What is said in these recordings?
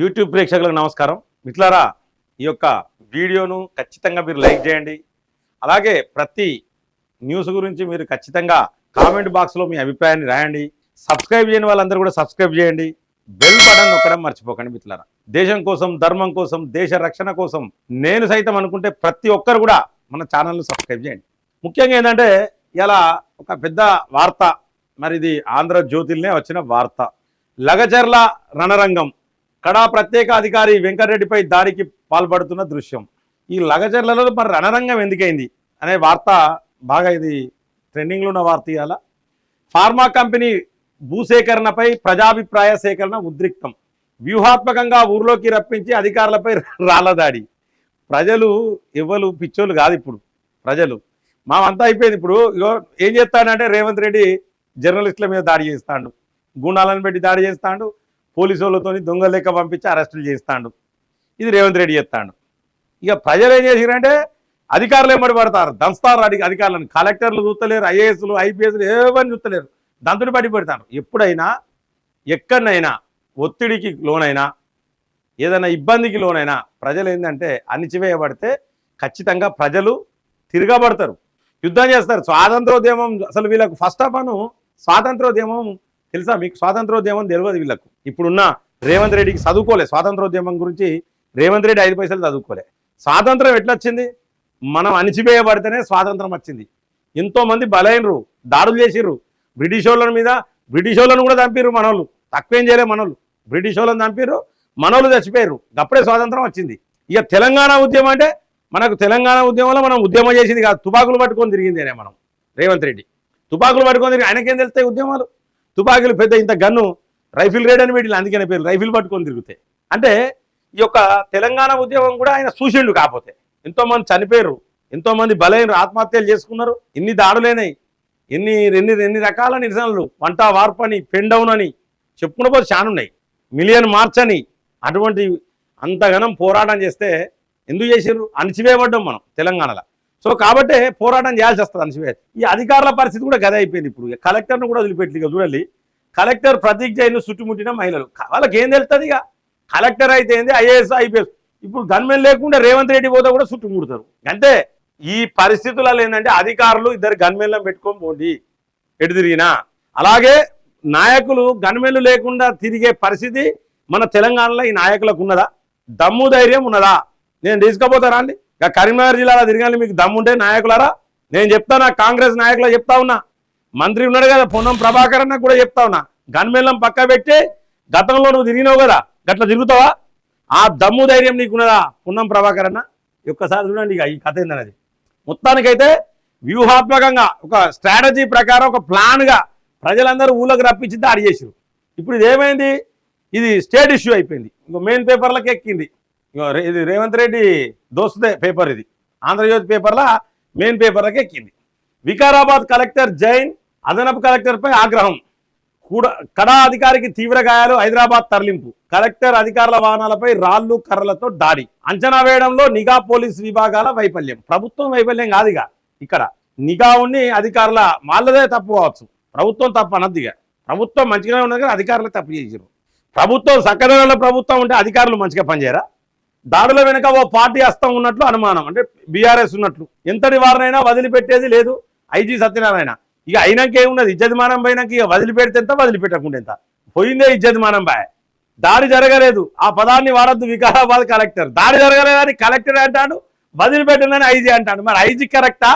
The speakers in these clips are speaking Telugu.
యూట్యూబ్ ప్రేక్షకులకు నమస్కారం. మిట్లారా ఈ యొక్క వీడియోను ఖచ్చితంగా మీరు లైక్ చేయండి. అలాగే ప్రతి న్యూస్ గురించి మీరు ఖచ్చితంగా కామెంట్ బాక్స్లో మీ అభిప్రాయాన్ని రాయండి. సబ్స్క్రైబ్ చేయని వాళ్ళందరూ కూడా సబ్స్క్రైబ్ చేయండి. బెల్ బటన్ నొక్కడం మర్చిపోకండి మిత్రులారా. దేశం కోసం ధర్మం కోసం దేశ రక్షణ కోసం నేను సైతం అనుకుంటే ప్రతి ఒక్కరు కూడా మన ఛానల్ను సబ్స్క్రైబ్ చేయండి. ముఖ్యంగా ఏంటంటే ఇలా ఒక పెద్ద వార్త మరి ఇది ఆంధ్ర జ్యోతిల్నే వచ్చిన వార్త. లగచర్ల రణరంగం. కడా ప్రత్యేక అధికారి వెంకటరెడ్డిపై దాడికి పాల్పడుతున్న దృశ్యం. ఈ లగజర్లలో మరి రణరంగం ఎందుకైంది అనే వార్త బాగా ఇది ట్రెండింగ్లో ఉన్న వార్త ఇవాళ ఫార్మా కంపెనీ భూసేకరణపై ప్రజాభిప్రాయ సేకరణ ఉద్రిక్తం. వ్యూహాత్మకంగా ఊర్లోకి రప్పించి అధికారులపై రాళ్ళదాడి ప్రజలు ఎవరు పిచ్చోళ్ళు కాదు ఇప్పుడు. ప్రజలు. మామంతా అయిపోయింది ఇప్పుడు. ఇగో ఏం చేస్తాడంటే రేవంత్ రెడ్డి జర్నలిస్టుల మీద దాడి చేస్తాడు. గుండాలను పెట్టి దాడి చేస్తాడు. పోలీసు వాళ్ళతో దొంగ లెక్క పంపించి అరెస్టులు చేస్తాడు. ఇది రేవంత్ రెడ్డి చేస్తాడు ఇక ప్రజలు ఏం చేసిరంటే అధికారులు ఏమడి పడతారు? దంస్తారు అధి అధికారులను. కలెక్టర్లు చూస్తలేరు ఐఏఎస్లు ఐపీఎస్లు ఏమని చూస్తలేరు. దంతుని పట్టి పెడతారు. ఎప్పుడైనా ఎక్కడనైనా ఒత్తిడికి లోనైనా ఏదైనా ఇబ్బందికి లోనైనా ప్రజలు ఏంటంటే అణిచివేయబడితే ఖచ్చితంగా ప్రజలు తిరగబడతారు. యుద్ధం చేస్తారు. స్వాతంత్రోద్యమం అసలు వీళ్ళకు ఫస్ట్ ఆఫ్ అను స్వాతంత్రోద్యమం తెలుసా? మీకు స్వాతంత్రోద్యమం తెలియదు వీళ్ళకు. ఇప్పుడున్న రేవంత్ రెడ్డికి చదువుకోలే. స్వాతంత్రోద్యమం గురించి రేవంత్ రెడ్డి ఐదు పైసలు చదువుకోలే. స్వాతంత్రం ఎట్లా వచ్చింది మనం అణిచివేయబడితేనే స్వాతంత్రం వచ్చింది. ఎంతోమంది బలైనరు దాడులు చేసిర్రు. బ్రిటిష్ వాళ్ళ మీద బ్రిటిష్ వాళ్ళను కూడా చంపిర్రు మనోళ్ళు. తక్కువేం చేయలే మనోళ్ళు. బ్రిటిష్ వాళ్ళని చంపారు మనోళ్ళు చచ్చిపోయారు అప్పుడే స్వాతంత్రం వచ్చింది. ఇక తెలంగాణ ఉద్యమం అంటే మనకు తెలంగాణ ఉద్యమంలో మనం ఉద్యమం చేసింది కాదు. తుపాకులు పట్టుకొని తిరిగిందేనే మనం. రేవంత్ రెడ్డి. తుపాకులు పట్టుకొని తిరిగి ఆయనకేం తెలుస్తాయి ఉద్యమాలు? తుపాకులు పెద్ద ఇంత గన్ను రైఫిల్ రేడ్ అని వీటిని అందుకనే పేరు రైఫిల్ పట్టుకొని తిరుగుతాయి. అంటే ఈ యొక్క తెలంగాణ ఉద్యమం కూడా ఆయన చూసిండు కాకపోతే ఎంతోమంది చనిపోయారు ఎంతోమంది బలైన ఆత్మహత్యలు చేసుకున్నారు ఎన్ని దాడులేనాయి ఎన్ని ఎన్ని ఎన్ని రకాల నిరసనలు వంట వార్పని పెండౌన్ అని చెప్పుకున్న పోతే చాలా ఉన్నాయి మిలియన్ మార్చ్ అని అటువంటి అంతగనం పోరాటం చేస్తే ఎందుకు చేసారు అణచివేయబడ్డాం మనం తెలంగాణలో. సో కాబట్టే పోరాటం చేయాల్సి వస్తుంది అణచివే ఈ అధికారుల పరిస్థితి కూడా గదే అయిపోయింది ఇప్పుడు. ఇక కలెక్టర్ను కూడా వదిలిపెట్టి ఇక చూడండి. కలెక్టర్ ప్రతీక్ చుట్టుముట్టిన మహిళలు. వాళ్ళకి ఏం తెలుస్తుంది ఇక? కలెక్టర్ అయితే ఏంది? IAS IPS. ఇప్పుడు గన్మెన్ లేకుండా రేవంత్ రెడ్డి పోతే కూడా చుట్టుముడతారు. అంటే ఈ పరిస్థితులలో ఏంటంటే అధికారులు ఇద్దరు గన్మెన్లను పెట్టుకొని పోండి. ఎటు తిరిగినా. అలాగే నాయకులు గన్మెన్లు లేకుండా తిరిగే పరిస్థితి మన తెలంగాణలో ఈ నాయకులకు ఉన్నదా? దమ్ము ధైర్యం ఉన్నదా? నేను తీసుకపోతారా అండి? ఇక కరీంనగర్ జిల్లాలో తిరగాలి మీకు దమ్ముంటే నాయకులారా. నేను చెప్తానా కాంగ్రెస్ నాయకులు చెప్తా ఉన్నా. మంత్రి ఉన్నాడు కదా పొన్నం ప్రభాకర్ అన్న కూడా చెప్తా ఉన్నా. గన్మెన్లం పక్క పెట్టి గతంలో నువ్వు తిరిగినావు కదా గట్ల తిరుగుతావా? ఆ దమ్ము ధైర్యం నీకున్నదా పున్నం ప్రభాకర్ అన్న? ఒక్కసారి చూడండి ఇక ఈ కథ ఏందన్నది. మొత్తానికైతే వ్యూహాత్మకంగా ఒక స్ట్రాటజీ ప్రకారం ఒక ప్లాన్గా ప్రజలందరూ ఊళ్ళకి రప్పించి దాడి చేసారు ఇప్పుడు ఇది ఏమైంది? ఇది స్టేట్ ఇష్యూ అయిపోయింది. ఇంకో మెయిన్ పేపర్లకు ఎక్కింది. ఇది రేవంత్ రెడ్డి దోస్తుదే పేపర్ ఇది. ఆంధ్రజ్యోతి పేపర్ల మెయిన్ పేపర్లకు ఎక్కింది. వికారాబాద్ కలెక్టర్ జైన్ అదనపు కలెక్టర్పై ఆగ్రహం. కూడా కడా అధికారికి తీవ్ర గాయాలు హైదరాబాద్ తరలింపు. కలెక్టర్ అధికారుల వాహనాలపై రాళ్ళు కర్రలతో దాడి. అంచనా వేయడంలో నిఘా పోలీస్ విభాగాల వైఫల్యం. ప్రభుత్వం వైఫల్యం కాదు ఇక్కడ. నిఘా ఉండి అధికారుల వాళ్ళదే తప్పు కావచ్చు. ప్రభుత్వం తప్పు అనద్దు ప్రభుత్వం మంచిగానే ఉన్నది కానీ అధికారులు తప్పు చేసారు ప్రభుత్వం సక్కదనంలో ప్రభుత్వం ఉంటే అధికారులు మంచిగా పనిచేయరా? దాడుల వెనుక ఓ పార్టీ హస్తం ఉన్నట్లు అనుమానం. అంటే బీఆర్ఎస్ ఉన్నట్లు. ఎంతటి వారినైనా వదిలిపెట్టేది లేదు. ఐజీ సత్యనారాయణ. ఇక అయినాక ఏమున్నది? ఇజ్జతిమానం పోయినాక ఇక వదిలిపెడితే ఎంత? వదిలిపెట్టకుండా ఎంత? పోయిందే ఇజ్జతిమానం బాయ్. దాడి జరగలేదు. ఆ పదాన్ని వాడద్దు వికారాబాద్ కలెక్టర్. దాడి జరగలేదని కలెక్టర్ అంటాడు వదిలిపెట్టిందని ఐజీ అంటాడు. మరి ఐజీ కరెక్టా?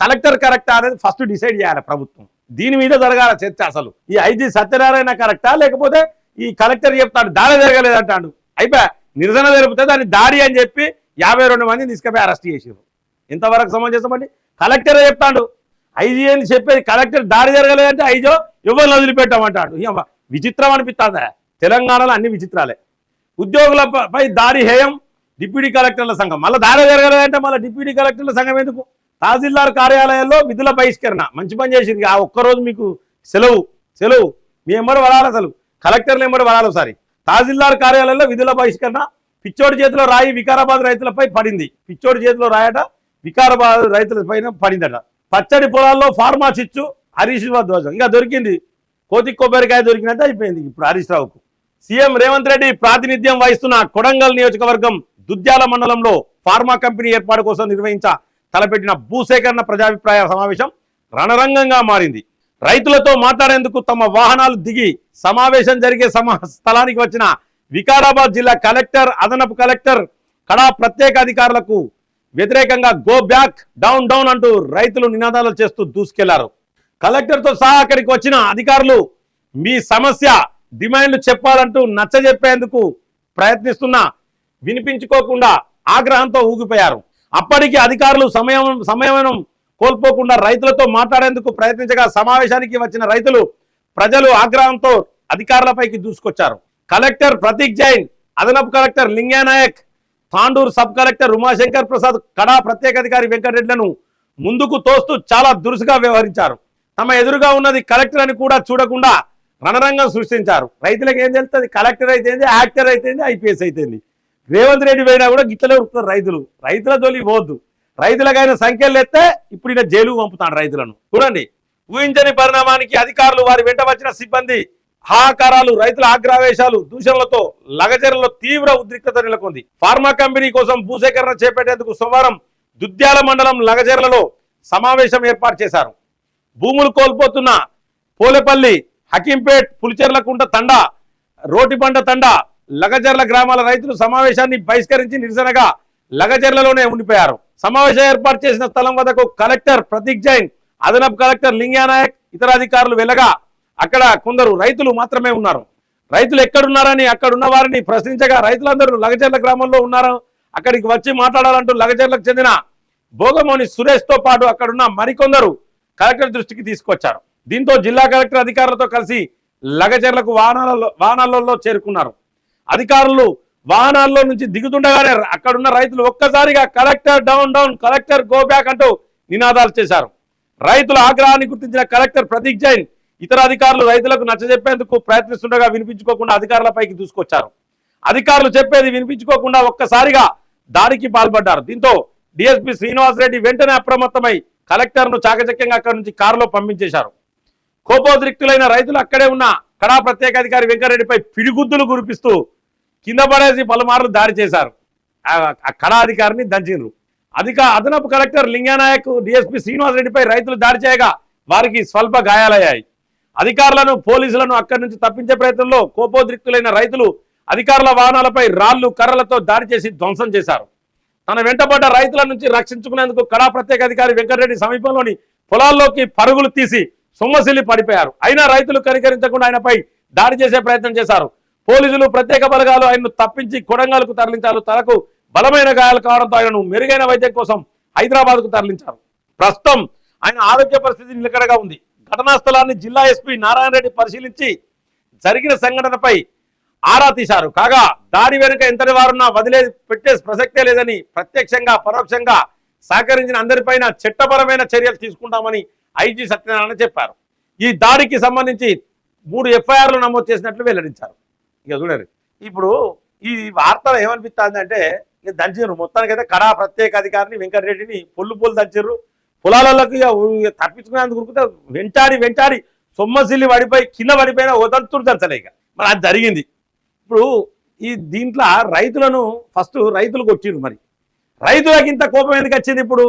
కలెక్టర్ కరెక్టా అనేది ఫస్ట్ డిసైడ్ చేయాలి ప్రభుత్వం. దీని మీద జరగాల చర్చ అసలు. ఈ ఐజీ సత్యనారాయణ కరెక్టా? లేకపోతే ఈ కలెక్టర్ చెప్తాడు దాడి జరగలేదు అంటాడు. అయిపోయా? నిరసన జరిపితే దాన్ని దాడి అని చెప్పి యాభై రెండు మందిని తీసుకుపోయి అరెస్ట్ చేసారు ఇంతవరకు సమంజసం అండి కలెక్టరే చెప్తాడు ఐజీ అని చెప్పేది కలెక్టర్ దాడి జరగలేదంటే ఐజో ఎవరిని వదిలిపెట్టామంటాడు? విచిత్రం అనిపిస్తుందా తెలంగాణలో అన్ని విచిత్రాలే. ఉద్యోగులపై దాడి హేయం డిప్యూటీ కలెక్టర్ల సంఘం. మళ్ళీ దాడి జరగలేదంటే మళ్ళీ డిప్యూటీ కలెక్టర్ల సంఘం ఎందుకు? తహసీల్దార్ కార్యాలయాల్లో విధుల బహిష్కరణ. మంచి పని చేసింది ఆ ఒక్కరోజు మీకు సెలవు సెలవు. మీ ఎంబడి వరాలి అసలు. కలెక్టర్లు ఎంబడి వరాలి ఒకసారి. తహసీల్దార్ కార్యాలయంలో విధుల బహిష్కరణ పిచ్చోడి చేతిలో రాయి వికారాబాద్ రైతులపై పడింది. పిచ్చోడి చేతిలో రాయట వికారాబాద్ రైతులపైన పడిందట. పచ్చడి పొలాల్లో ఫార్మా చిచ్చు హరీష్ రావు ధ్వజం. ఇంకా దొరికింది. కోతి కొబ్బరికాయ దొరికినట్టు అయిపోయింది ఇప్పుడు హరీష్ రావుకు. సీఎం రేవంత్ రెడ్డి ప్రాతినిధ్యం వహిస్తున్న కొడంగల్ నియోజకవర్గం దుద్యాల మండలంలో ఫార్మా కంపెనీ ఏర్పాటు కోసం నిర్వహించ తలపెట్టిన భూసేకరణ ప్రజాభిప్రాయ సమావేశం రణరంగంగా మారింది. రైతులతో మాట్లాడేందుకు తమ వాహనాలు దిగి సమావేశం జరిగే సమా స్థలానికి వచ్చిన వికారాబాద్ జిల్లా కలెక్టర్ అదనపు కలెక్టర్ కడా ప్రత్యేక అధికారులకు వ్యతిరేకంగా గో బ్యాక్ డౌన్ డౌన్ అంటూ రైతులు నినాదాలు చేస్తూ దూసుకెళ్ళారు. కలెక్టర్తో సహా అక్కడికి వచ్చిన అధికారులు మీ సమస్య డిమాండ్లు చెప్పాలంటూ నచ్చజెప్పేందుకు ప్రయత్నిస్తున్నా వినిపించుకోకుండా ఆగ్రహంతో ఊగిపోయారు. అప్పటికి అధికారులు సమయం సమయం కోల్పోకుండా రైతులతో మాట్లాడేందుకు ప్రయత్నించగా సమావేశానికి వచ్చిన రైతులు ప్రజలు ఆగ్రహంతో అధికారులపైకి దూసుకొచ్చారు. కలెక్టర్ ప్రతీక్ జైన్ అదనపు collector Linganayak Tandur sub collector Umashankar Prasad కడా ప్రత్యేక అధికారి వెంకటరెడ్లను ముందుకు తోస్తూ చాలా దురుసుగా వ్యవహరించారు. తమ ఎదురుగా ఉన్నది కలెక్టర్ అని కూడా చూడకుండా రణరంగం సృష్టించారు. రైతులకు ఏం తెలుస్తుంది? కలెక్టర్ అయితేంది యాక్టర్ అయితేంది ఐపీఎస్ అయితేంది. రేవంత్ రెడ్డి పోయినా కూడా గిట్లనే రైతులు. రైతుల తొలి పోద్దు రైతులకైన సంఖ్యలు ఎత్తే ఇప్పుడు ఈయన జైలు పంపుతాడు రైతులను. చూడండి ఊహించని పరిణామానికి అధికారులు వారి వెంట వచ్చిన సిబ్బంది హాకారాలు రైతుల ఆగ్రావేశాలు దూషణలతో లగజరలో తీవ్ర ఉద్రిక్తత నెలకొంది. ఫార్మా కంపెనీ కోసం భూసేకరణ చేపట్టేందుకు సోమవారం దుద్యాల మండలం లగజర్లలో సమావేశం ఏర్పాటు చేశారు. భూములు కోల్పోతున్న పోలేపల్లి హకీంపేట్ పులిచెర్లకుంట తండ రోటిబండ తండ లగజర్ల గ్రామాల రైతులు సమావేశాన్ని బహిష్కరించి నిరసనగా లగజర్లలోనే ఉండిపోయారు. సమావేశం ఏర్పాటు చేసిన స్థలం వద్దకు కలెక్టర్ ప్రతీక్ జైన్ అదనపు కలెక్టర్ లింగానాయక్ ఇతర అధికారులు వెళ్ళగా అక్కడ కొందరు రైతులు మాత్రమే ఉన్నారు. రైతులు ఎక్కడున్నారని అక్కడున్న వారిని ప్రశ్నించగా రైతులందరూ లగజర్ల గ్రామంలో ఉన్నారు. అక్కడికి వచ్చి మాట్లాడాలంటూ లగజర్లకు చెందిన భోగమోని సురేష్తో పాటు అక్కడున్న మరికొందరు కలెక్టర్ దృష్టికి తీసుకొచ్చారు. దీంతో జిల్లా కలెక్టర్ అధికారులతో కలిసి లగజర్లకు వాహనాలలో వాహనాలలో చేరుకున్నారు. అధికారులు వాహనాల్లో నుంచి దిగుతుండగానే అక్కడున్న రైతులు ఒక్కసారిగా collector down down collector go back అంటూ నినాదాలు చేశారు. రైతుల ఆగ్రహాన్ని గుర్తించిన కలెక్టర్ ప్రతీక్ జైన్ ఇతర అధికారులు రైతులకు నచ్చజెప్పేందుకు ప్రయత్నిస్తుండగా వినిపించుకోకుండా అధికారులపైకి దూసుకొచ్చారు. అధికారులు చెప్పేది వినిపించుకోకుండా ఒక్కసారిగా దాడికి పాల్పడ్డారు. దీంతో డిఎస్పీ శ్రీనివాసరెడ్డి వెంటనే అప్రమత్తమై కలెక్టర్ను చాకచక్యంగా అక్కడి నుంచి కారులో పంపించేశారు. కోపోద్రిక్తులైన రైతులు అక్కడే ఉన్న కడా ప్రత్యేక అధికారి వెంకరెడ్డిపై పిడిగుద్దులు కురిపిస్తూ కింద పడేసి పలుమార్లు దాడి చేశారు. ఆ- ఆ కడా అధికారిని దంచిండ్రు. అధిక అదనపు కలెక్టర్ లింగానాయక్ డిఎస్పీ శ్రీనివాసరెడ్డిపై రైతులు దాడి చేయగా వారికి స్వల్ప గాయాలయ్యాయి. అధికారులను పోలీసులను అక్కడి నుంచి తప్పించే ప్రయత్నంలో కోపోద్రిక్తులైన రైతులు అధికారుల వాహనాలపై రాళ్ళు కర్రలతో దాడి చేసి ధ్వంసం చేశారు. తన వెంటబడ్డ రైతుల నుంచి రక్షించుకునేందుకు కళా ప్రత్యేక అధికారి వెంకటరెడ్డి సమీపంలోని పొలాల్లోకి పరుగులు తీసి సొమ్మసిల్లి పడిపోయారు. అయినా రైతులు కనికరించకుండా ఆయనపై దాడి చేసే ప్రయత్నం చేశారు. పోలీసులు ప్రత్యేక బలగాలు ఆయన్ను తప్పించి కొడంగల్కు తరలించారు. తలకు బలమైన గాయాలు కావడంతో ఆయనను మెరుగైన వైద్యం కోసం హైదరాబాద్కు తరలించారు. ప్రస్తుతం ఆయన ఆరోగ్య పరిస్థితి నిలకడగా ఉంది. ఘటనా స్థలాన్ని జిల్లా ఎస్పీ నారాయణ రెడ్డి పరిశీలించి జరిగిన సంఘటనపై ఆరా తీశారు. కాగా దాడి వెనుక ఎంతటి వారున్నా వదిలే పెట్టే ప్రసక్తే లేదని ప్రత్యక్షంగా పరోక్షంగా సహకరించిన అందరిపైన చట్టపరమైన చర్యలు తీసుకుంటామని ఐజీ సత్యనారాయణ చెప్పారు. ఈ దాడికి సంబంధించి మూడు ఎఫ్ఐఆర్లు నమోదు చేసినట్లు వెల్లడించారు. ఇక చూడండి. ఇప్పుడు ఈ వార్తలు ఏమనిపిస్తుంది అంటే ఇక దంచారు. మొత్తానికైతే కడా ప్రత్యేక అధికారిని వెంకటరెడ్డిని పొల్లు పొల్లు దంచారు. పొలాలకు ఇక ఇక తప్పించుకునేందుకు ఉరుకుతే వెంటాడి వెంటాడి సొమ్మసిల్లి పడిపోయి కింద పడిపోయిన వదంతుడు దంచలే ఇక. మరి అది జరిగింది. ఇప్పుడు ఈ దీంట్లో రైతులను ఫస్ట్ రైతులు కొట్టిండ్రు మరి. రైతులకు ఇంత కోపం ఎందుకు వచ్చింది ఇప్పుడు?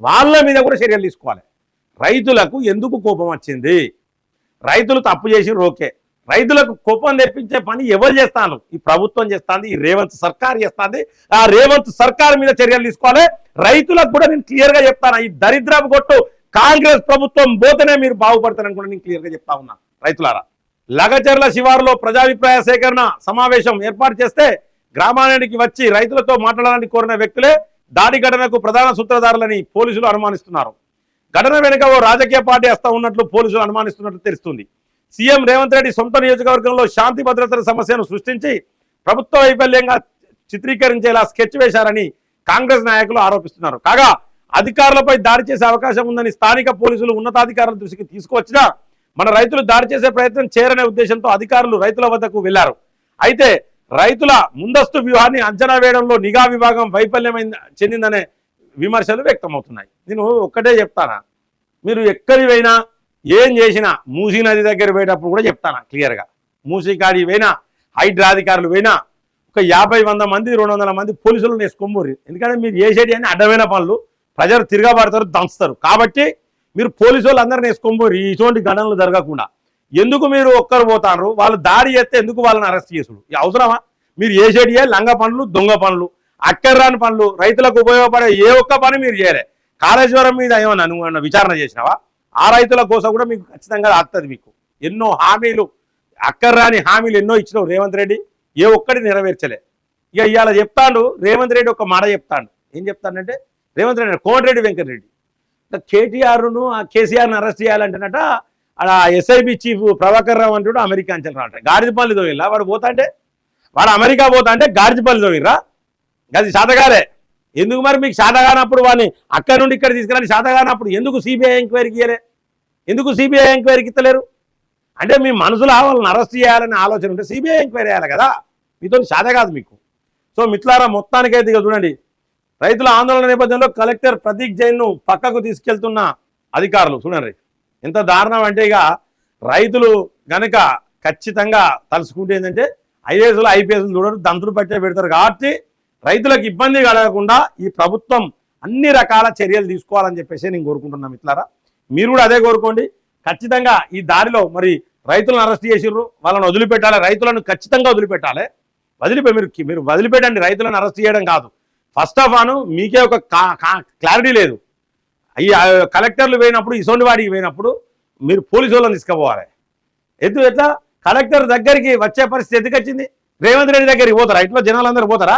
వాళ్ళ మీద కూడా చర్యలు తీసుకోవాలి. రైతులకు ఎందుకు కోపం వచ్చింది? రైతులు తప్పు చేసి ఓకే. రైతులకు కోపం తెప్పించే పని ఎవరు చేస్తాను? ఈ ప్రభుత్వం చేస్తుంది ఈ రేవంత్ సర్కార్ చేస్తుంది. ఆ రేవంత్ సర్కార్ మీద చర్యలు తీసుకోవాలి. రైతులకు కూడా నేను క్లియర్గా చెప్తాను? ఈ దరిద్రపు కొట్టు కాంగ్రెస్ ప్రభుత్వం పోతేనే మీరు బాగుపడతారని కూడా నేను క్లియర్గా చెప్తా ఉన్నా. రైతులారా లగచర్ల శివారులో ప్రజాభిప్రాయ సేకరణ సమావేశం ఏర్పాటు చేస్తే గ్రామానికి వచ్చి రైతులతో మాట్లాడాలని కోరిన వ్యక్తులే దాడి ఘటనకు ప్రధాన సూత్రధారులని పోలీసులు అనుమానిస్తున్నారు. ఘటన వెనుక ఓ రాజకీయ పార్టీ వస్తా ఉన్నట్లు పోలీసులు అనుమానిస్తున్నట్లు తెలుస్తుంది. సీఎం రేవంత్ రెడ్డి సొంత నియోజకవర్గంలో శాంతి భద్రతల సమస్యను సృష్టించి ప్రభుత్వ వైఫల్యంగా చిత్రీకరించేలా స్కెచ్ వేశారని కాంగ్రెస్ నాయకులు ఆరోపిస్తున్నారు. కాగా అధికారులపై దాడి చేసే అవకాశం ఉందని స్థానిక పోలీసులు ఉన్నతాధికారుల దృష్టికి తీసుకువచ్చినా మన రైతులు దాడి చేసే ప్రయత్నం చేరనే ఉద్దేశంతో అధికారులు రైతుల వద్దకు వెళ్ళారు. అయితే రైతుల ముందస్తు వ్యూహాన్ని అంచనా వేయడంలో నిఘా విభాగం వైఫల్యమైంది చెందిందనే విమర్శలు వ్యక్తమవుతున్నాయి. నేను ఒక్కటే చెప్తానా? మీరు ఎక్కడివైనా ఏం చేసినా మూసీ నది దగ్గర పోయేటప్పుడు కూడా చెప్తాను క్లియర్గా మూసీ కాడి పోయినా హైడ్రా అధికారులు పోయినా ఒక యాభై వంద మంది రెండు వందల మంది పోలీసులను వేసుకోమోరు ఎందుకంటే మీరు చేసేది అని అడ్డమైన పనులు. ప్రజలు తిరగబడతారు దంచుతారు. కాబట్టి మీరు పోలీసు వాళ్ళు అందరిని వేసుకోమోరు ఇటువంటి ఘటనలు జరగకుండా. ఎందుకు మీరు ఒక్కరు పోతారు? వాళ్ళు దాడి చేస్తే ఎందుకు వాళ్ళని అరెస్ట్ చేసుడు అవసరమా? మీరు చేసేటియే లంగ పనులు దొంగ పనులు అక్కర్రాని పనులు రైతులకు ఉపయోగపడే ఏ ఒక్క పని మీరు చేయలే. కాళేశ్వరం మీద ఏమన్నా నువ్వు విచారణ చేసినావా? ఆ రైతుల కోసం కూడా మీకు ఖచ్చితంగా ఆగుతుంది మీకు. ఎన్నో హామీలు అక్కర్రాని హామీలు ఎన్నో ఇచ్చినావు రేవంత్ రెడ్డి ఏ ఒక్కటి నెరవేర్చలే. ఇక ఇవాళ చెప్తాడు రేవంత్ రెడ్డి ఒక మాట చెప్తాడు. ఏం చెప్తాడంటే రేవంత్ రెడ్డి కోమటిరెడ్డి వెంకటరెడ్డి. కేటీఆర్ను ఆ అరెస్ట్ చేయాలంటేనట ఆడ ఎస్ఐబి చీఫ్ ప్రభాకర్ రావు అంటాడు అమెరికా అంచల్ రాట గాడిదపల్లి దోయిల్లా వాడు పోతా అంటే వాడు అమెరికా పోతా అంటే గాడిదపల్లి దోయిర్రా గది శాతగారే ఎందుకు మరి మీకు శాతగానప్పుడు వాడిని అక్కడి నుండి ఇక్కడ తీసుకురాని శాతగానప్పుడు ఎందుకు సిబిఐ ఎంక్వైరీకి ఇయ్యలే? ఎందుకు సిబిఐ ఎంక్వైరీకి ఇస్తలేరు అంటే మీ మనసులో వాళ్ళని అరెస్ట్ చేయాలనే ఆలోచన ఉంటే సిబిఐ ఎంక్వైరీ చేయాలి కదా? మీతో శాత కాదు మీకు. సో మిట్లారా మొత్తానికైతే ఇక చూడండి. రైతుల ఆందోళన నేపథ్యంలో కలెక్టర్ ప్రతీక్ జైన్ను పక్కకు తీసుకెళ్తున్న అధికారులు చూడండి. ఎంత దారుణం అంటే ఇక రైతులు గనక ఖచ్చితంగా తలుసుకుంటే ఏంటంటే ఐఏఎస్లు ఐపీఎస్లు చూడరు దంతులు పట్టే పెడతారు కాబట్టి రైతులకు ఇబ్బంది కలగకుండా ఈ ప్రభుత్వం అన్ని రకాల చర్యలు తీసుకోవాలని చెప్పేసి నేను కోరుకుంటున్నా మిత్రులారా. మీరు కూడా అదే కోరుకోండి. ఖచ్చితంగా ఈ దారిలో మరి రైతులను అరెస్ట్ చేసిర్రు వాళ్ళని వదిలిపెట్టాలి రైతులను ఖచ్చితంగా వదిలిపెట్టాలి. వదిలిపే మీరు మీరు వదిలిపెట్టండి రైతులను అరెస్ట్ చేయడం కాదు. ఫస్ట్ ఆఫ్ ఆల్ మీకే ఒక క్లారిటీ లేదు. ఈ కలెక్టర్లు పోయినప్పుడు ఇసోంటి వాడికి పోయినప్పుడు మీరు పోలీసు వాళ్ళని తీసుకుపోవాలి. ఎందుకు ఎట్లా? కలెక్టర్ దగ్గరికి వచ్చే పరిస్థితి ఎందుకు వచ్చింది? రేవంత్ రెడ్డి దగ్గరికి పోతారా? ఇట్లా జనాలందరూ పోతారా?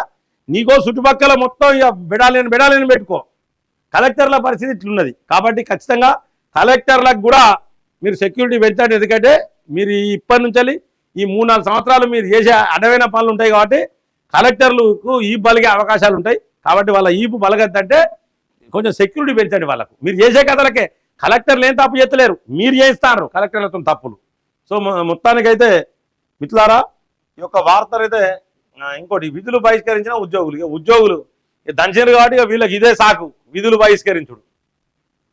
నీకో చుట్టుపక్కల మొత్తం ఇక బెడాలని బెడాలని పెట్టుకో. కలెక్టర్ల పరిస్థితి ఇట్లున్నది. కాబట్టి ఖచ్చితంగా కలెక్టర్లకు కూడా మీరు సెక్యూరిటీ పెంచండి ఎందుకంటే మీరు ఈ ఇప్పటి నుంచి ఈ మూడు నాలుగు సంవత్సరాలు మీరు చేసే అడవైన పనులు ఉంటాయి కాబట్టి కలెక్టర్లకు ఈ బలిగే అవకాశాలు ఉంటాయి. కాబట్టి వాళ్ళ ఈపు బలగద్దంటే కొంచెం సెక్యూరిటీ పెంచండి వాళ్ళకు. మీరు చేసే కథలకే కలెక్టర్లు ఏం తప్పు చేస్తలేరు. మీరు చేయిస్తారు కలెక్టర్లతో తప్పులు. సో మొత్తానికైతే మిత్రులారా ఈ యొక్క వార్తలు అయితే ఇంకోటి విధులు బహిష్కరించిన ఉద్యోగులు. ఇక ఉద్యోగులు ఇక దంచరు కాబట్టి వీళ్ళకి ఇదే సాకు. విధులు బహిష్కరించుడు.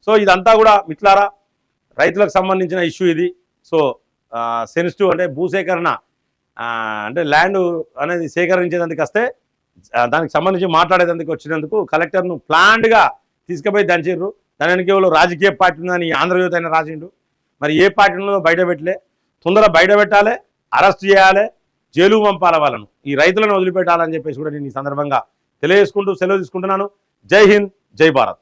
సో ఇదంతా కూడా మిట్లారా రైతులకు సంబంధించిన ఇష్యూ ఇది. సో సెన్సిటివ్ అంటే భూసేకరణ అంటే ల్యాండ్ అనేది సేకరించేందుకు వస్తే దానికి సంబంధించి మాట్లాడేందుకు వచ్చినందుకు కలెక్టర్ను ప్లాన్డ్గా తీసుకుపోయి దంచారు దాని వెనక రాజకీయ పార్టీ ఉందని ఆంధ్రజ్యోతి అయినా రాసిండు. మరి ఏ పార్టీ ఉన్నదో బయట పెట్టలే తొందర బయట పెట్టాలి అరెస్ట్ చేయాలి జైలు పంపాలి వాళ్ళను. ఈ రైతులను వదిలిపెట్టాలని చెప్పేసి కూడా నేను ఈ సందర్భంగా తెలియజేసుకుంటూ సెలవు తీసుకుంటున్నాను. జై హింద్ జై భారత్.